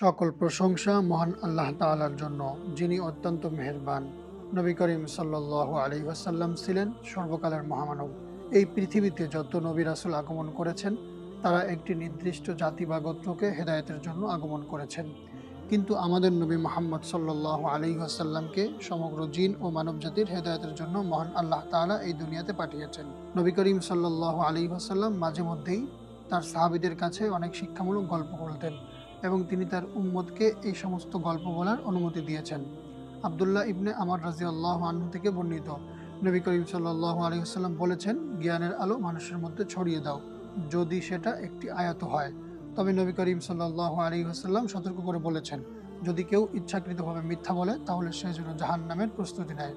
সকল প্রশংসা মহান আল্লাহ তাআলার জন্য, যিনি অত্যন্ত মেহেরবান। নবী করিম সাল্লাহ আলী ওয়াসাল্লাম ছিলেন সর্বকালের মহামানব। এই পৃথিবীতে যত নবী রাসুল আগমন করেছেন, তারা একটি নির্দিষ্ট জাতি বা গোত্রকে হেদায়েতের জন্য আগমন করেছেন। কিন্তু আমাদের নবী মোহাম্মদ সাল্লাহ আলী ওয়াসাল্লামকে সমগ্র জিন ও মানব জাতির হেদায়তের জন্য মহান আল্লাহ তাআলা এই দুনিয়াতে পাঠিয়েছেন। নবী করিম সাল্লাহ আলী মাঝে মধ্যেই তার সাহাবিদের কাছে অনেক শিক্ষামূলক গল্প বলতেন। এবং তিনি তার উম্মতকে এই সমস্ত গল্প বলার অনুমতি দিয়েছেন। আবদুল্লাহ ইবনে আমার রাজি আল্লাহ আনহু থেকে বর্ণিত। নবী করিম সাল্লাহ আলহিহাল্লাম বলেছেন, জ্ঞানের আলো মানুষের মধ্যে ছড়িয়ে দাও, যদি সেটা একটি আয়াত হয়। তবে নবী করিম সাল্লাহ আলী আসাল্লাম সতর্ক করে বলেছেন, যদি কেউ ইচ্ছাকৃতভাবে মিথ্যা বলে, তাহলে সে যেন জাহান নামের প্রস্তুতি নেয়।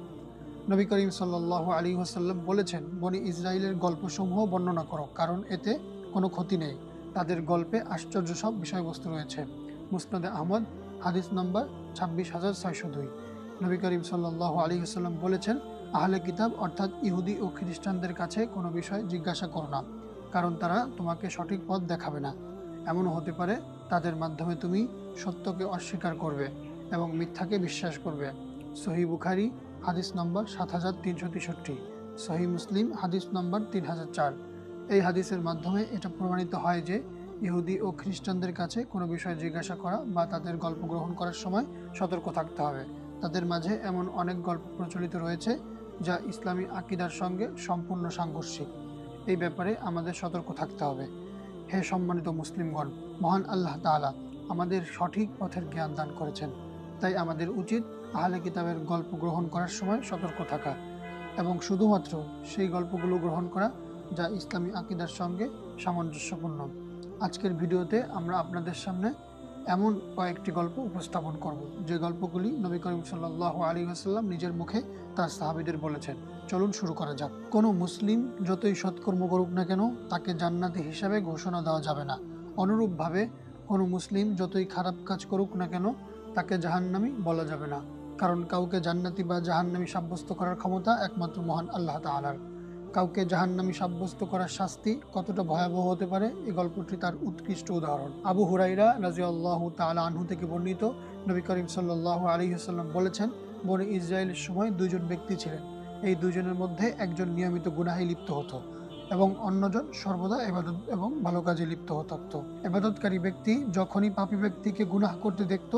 নবী করিম সাল্লাহ আলী আসাল্লাম বলেছেন, বনি ইসরায়েলের গল্পসমূহ বর্ণনা করো, কারণ এতে কোনো ক্ষতি নেই। তাদের গল্পে আশ্চর্য সব বিষয়বস্তু রয়েছে। মুসনাদে আহমদ, হাদিস নম্বর ছাব্বিশ হাজার ছয়শো দুই। নবী করিম সাল্লাহ আলী আসাল্লাম বলেছেন, আহলে কিতাব অর্থাৎ ইহুদি ও খ্রিস্টানদের কাছে কোনো বিষয় জিজ্ঞাসা করো না, কারণ তারা তোমাকে সঠিক পথ দেখাবে না। এমনও হতে পারে, তাদের মাধ্যমে তুমি সত্যকে অস্বীকার করবে এবং মিথ্যাকে বিশ্বাস করবে। সহি বুখারি, হাদিস নম্বর সাত হাজার তিনশো তেষট্টি। সহি মুসলিম, হাদিস নম্বর তিন হাজার চার। এই হাদিসের মাধ্যমে এটা প্রমাণিত হয় যে ইহুদি ও খ্রিস্টানদের কাছে কোনো বিষয় জিজ্ঞাসা করা বা তাদের গল্প গ্রহণ করার সময় সতর্ক থাকতে হবে। তাদের মাঝে এমন অনেক গল্প প্রচলিত রয়েছে যা ইসলামী আকিদার সঙ্গে সম্পূর্ণ সাংঘর্ষিক। এই ব্যাপারে আমাদের সতর্ক থাকতে হবে। হে সম্মানিত মুসলিমগণ, মহান আল্লাহ তাআলা আমাদের সঠিক পথের জ্ঞান দান করেছেন। তাই আমাদের উচিত আহলে কিতাবের গল্প গ্রহণ করার সময় সতর্ক থাকা এবং শুধুমাত্র সেই গল্পগুলো গ্রহণ করা যা ইসলামী আকিদার সঙ্গে সামঞ্জস্যপূর্ণ। আজকের ভিডিওতে আমরা আপনাদের সামনে এমন কয়েকটি গল্প উপস্থাপন করব, যে গল্পগুলি নবী করিম সাল্লাহ আলী আসাল্লাম নিজের মুখে তার সাহাবিদের বলেছেন। চলুন শুরু করা যাক। কোনো মুসলিম যতই সৎকর্ম করুক না কেন, তাকে জান্নাতি হিসাবে ঘোষণা দেওয়া যাবে না। অনুরূপভাবে, কোনো মুসলিম যতই খারাপ কাজ করুক না কেন, তাকে জাহান্নামি বলা যাবে না। কারণ কাউকে জান্নাতি বা জাহান্নামি সাব্যস্ত করার ক্ষমতা একমাত্র মহান আল্লাহ তাআলার। কাউকে জাহান্নামি সাব্যস্ত করার শাস্তি কতটা ভয়াবহ হতে পারে এই গল্পটি তার উৎকৃষ্ট উদাহরণ। আবু হুরাইরা রাজি আল্লাহ তালা আনহু থেকে বর্ণিত, নবী করিম সাল্লাহ আলী হাসাল্লাম বলেছেন, বনে ইসরায়েলের সময় দুজন ব্যক্তি ছিলেন। এই দুজনের মধ্যে একজন নিয়মিত গুনাহে লিপ্ত হতো এবং অন্যজন সর্বদা এবাদত এবং ভালো কাজে লিপ্ত থাকত। এবাদতকারী ব্যক্তি যখনই পাপী ব্যক্তিকে গুনাহ করতে দেখত,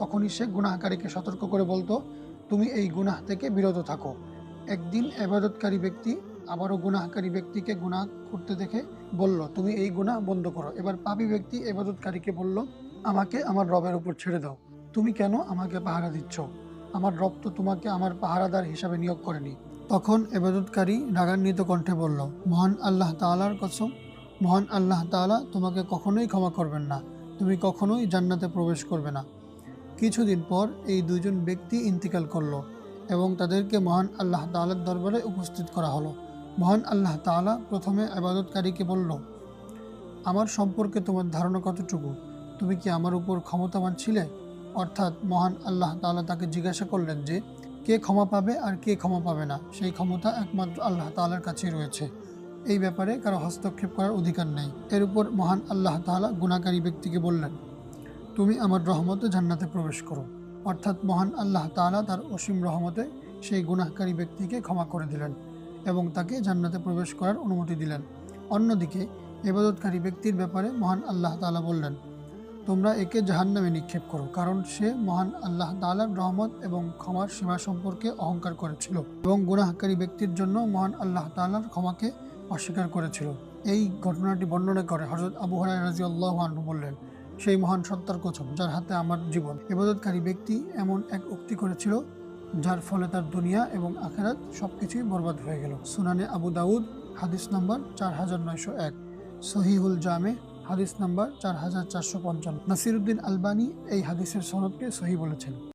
তখনই সে গুনাহকারীকে সতর্ক করে বলতো, তুমি এই গুনাহ থেকে বিরত থাকো। একদিন এবাদতকারী ব্যক্তি আবারও গুনাহকারী ব্যক্তিকে গুনাহ করতে দেখে বলল, তুমি এই গুনাহ বন্ধ করো। এবার পাপী ব্যক্তি এবাদতকারীকে বলল, আমাকে আমার রবের উপর ছেড়ে দাও। তুমি কেন আমাকে পাহারা দিচ্ছ? আমার রব তো তোমাকে আমার পাহারাদার হিসাবে নিয়োগ করেনি। তখন এবাদতকারী রাগান্বিত কণ্ঠে বলল, মহান আল্লাহ তাআলার কসম, মহান আল্লাহ তাআলা তোমাকে কখনোই ক্ষমা করবেন না। তুমি কখনোই জান্নাতে প্রবেশ করবে না। কিছুদিন পর এই দুজন ব্যক্তি ইন্তিকাল করল এবং তাদেরকে মহান আল্লাহ তাআলার দরবারে উপস্থিত করা হলো। মহান আল্লাহ তাআলা প্রথমে আবাদতকারীকে বলল, আমার সম্পর্কে তোমার ধারণা কতটুকু? তুমি কি আমার উপর ক্ষমতাবান ছিলে? অর্থাৎ মহান আল্লাহ তাআলা তাকে জিজ্ঞাসা করলেন যে, কে ক্ষমা পাবে আর কে ক্ষমা পাবে না? সেই ক্ষমতা একমাত্র আল্লাহ তাআলার কাছেই রয়েছে। এই ব্যাপারে কারও হস্তক্ষেপ করার অধিকার নেই। এর উপর মহান আল্লাহ তাআলা গুণাকারী ব্যক্তিকে বললেন, তুমি আমার রহমতে জান্নাতে প্রবেশ করো। অর্থাৎ মহান আল্লাহ তাআলা তার অসীম রহমতে সেই গুনাহকারী ব্যক্তিকে ক্ষমা করে দিলেন। এবং তাকে জান্নাতে প্রবেশ করার অনুমতি দিলেন। অন্যদিকে, এবাদতকারী ব্যক্তির ব্যাপারে মহান আল্লাহ তাআলা বললেন, তোমরা একে জাহান্নামে নিক্ষেপ করো, কারণ সে মহান আল্লাহ তালার রহমত এবং ক্ষমার সীমা সম্পর্কে অহংকার করেছিল এবং গুনাহকারী ব্যক্তির জন্য মহান আল্লাহ তালার ক্ষমাকে অস্বীকার করেছিল। এই ঘটনাটি বর্ণনা করে হজরত আবু হরাই রাজি আল্লাহ বললেন, সেই মহান সত্তার কসম যার হাতে আমার জীবন। এবাদতকারী ব্যক্তি এমন এক উক্তি করেছিল যার ফলে তার দুনিয়া এবং আখেরাত সব কিছুই বরবাদ হয়ে গেল। সুনানে আবু দাউদ, হাদিস নম্বর চার হাজার নয়শো এক। সহিহুল জামে, হাদিস নম্বর চার হাজার চারশো পঞ্চান্ন। নাসিরুদ্দিন আলবানি এই হাদিসের সনদকে সহি বলেছেন।